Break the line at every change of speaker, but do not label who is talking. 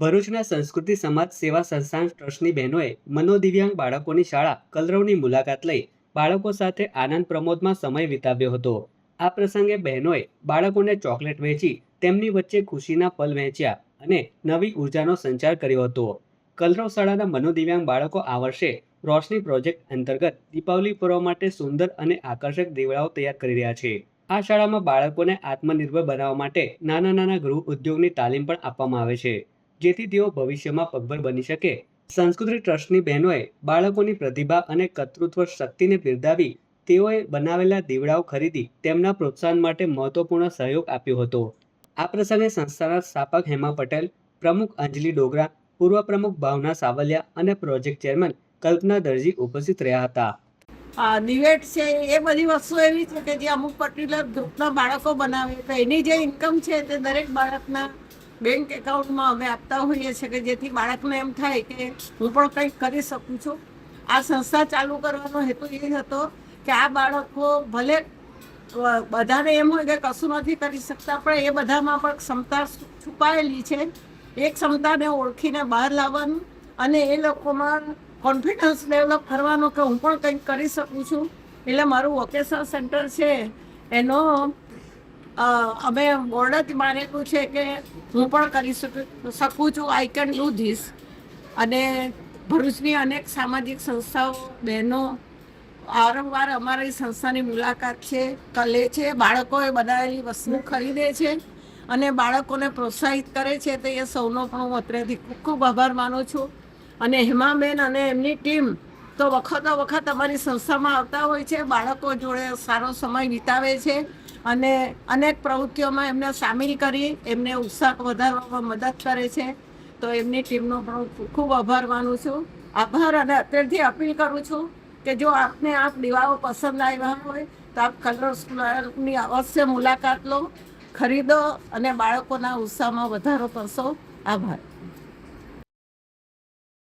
ભરૂચના સંસ્કૃતિ સમાજ સેવા સંસ્થાન ટ્રસ્ટની બહેનોએ મનોદિવ્યાંગ બાળકોની શાળા કલરવની મુલાકાત લઈ બાળકો સાથે આનંદ પ્રમોદમાં સમય વિતાવ્યો હતો. આ પ્રસંગે બહેનોએ બાળકોને ચોકલેટ વેચી તેમની વચ્ચે ખુશીના પલ વહેંચ્યા અને નવી ઉર્જાનો સંચાર કર્યો હતો. કલરવ શાળાના મનોદિવ્યાંગ બાળકો આ વર્ષે રોશની પ્રોજેક્ટ અંતર્ગત દીપાવલી પર્વ માટે સુંદર અને આકર્ષક દીવડાઓ તૈયાર કરી રહ્યા છે. આ શાળામાં બાળકોને આત્મનિર્ભર બનાવવા માટે નાના નાના ગૃહ ઉદ્યોગની તાલીમ પણ આપવામાં આવે છે. જેથી તેઓ ભવિષ્યમાં પગભર બની શકે. સંસ્કૃતિ ટ્રસ્ટની બહેનોએ બાળકોની પ્રતિભા અને કર્તૃત્વ શક્તિને બિરદાવી તેઓએ બનાવેલા દીવડાઓ ખરીદી તેમના પ્રોત્સાહન માટે મહત્વપૂર્ણ સહયોગ આપ્યો હતો. આ પ્રસંગે સંસ્થાના સ્થાપક હેમા પટેલ, પ્રમુખ અંજલિ ડોગરા, પૂર્વ પ્રમુખ ભાવના સાવલિયા અને પ્રોજેક્ટ ચેરમેન કલ્પના દરજી ઉપસ્થિત રહ્યા હતા.
આ ડિબેટ છે એ બધી વસ્તુ એવી છે કે જે અમુક પર્ટિક્યુલર ગ્રુપના બાળકો બનાવે. તો એની જે ઇન્કમ છે તે દરેક બાળકના બેંક એકાઉન્ટમાં અમે આપતા હોઈએ છીએ કે જેથી બાળકને એમ થાય કે હું પણ કંઈક કરી શકું છું. આ સંસ્થા ચાલુ કરવાનો હેતુ એ હતો કે આ બાળકો ભલે બધાને એમ હોય કે કશું નથી કરી શકતા, પણ એ બધામાં પણ ક્ષમતા છુપાયેલી છે. એ ક્ષમતાને ઓળખીને બહાર લાવવાનું અને એ લોકોમાં કોન્ફિડન્સ ડેવલપ કરવાનો કે હું પણ કંઈક કરી શકું છું. એટલે મારું વોકેશનલ સેન્ટર છે. એનો અમે બોર્ડ જ માનેલું છે કે હું પણ કરી શકું છું આઈ કેન ડુ ધીસ અને ભરૂચની અનેક સામાજિક સંસ્થાઓ, બહેનો વારંવાર અમારી સંસ્થાની મુલાકાત છે, કલે છે, બાળકોએ બનાવેલી વસ્તુ ખરીદે છે અને બાળકોને પ્રોત્સાહિત કરે છે, તો એ સૌનો પણ હું અત્રેથી ખૂબ ખૂબ આભાર માનું છું. અને હેમાબેન અને એમની ટીમ તો વખતો વખત અમારી સંસ્થામાં આવતા હોય છે, બાળકો જોડે સારો સમય વિતાવે છે. અને અનેક પ્રવૃત્તિઓમાં એમને સામેલ કરી, એમને ઉત્સાહ વધારવામાં મદદ કરે છે. તો એમની ટીમનો પણ ખૂબ આભાર માનું છું. આભાર અને અત્યારથી અપીલ કરું છું કે જો આપને આપ દીવાઓ પસંદ આવ્યા હોય, તો આપ કલર સ્કૂલની અવશ્ય મુલાકાત લો. ખરીદો અને બાળકોના ઉત્સાહમાં વધારો કરશો. આભાર.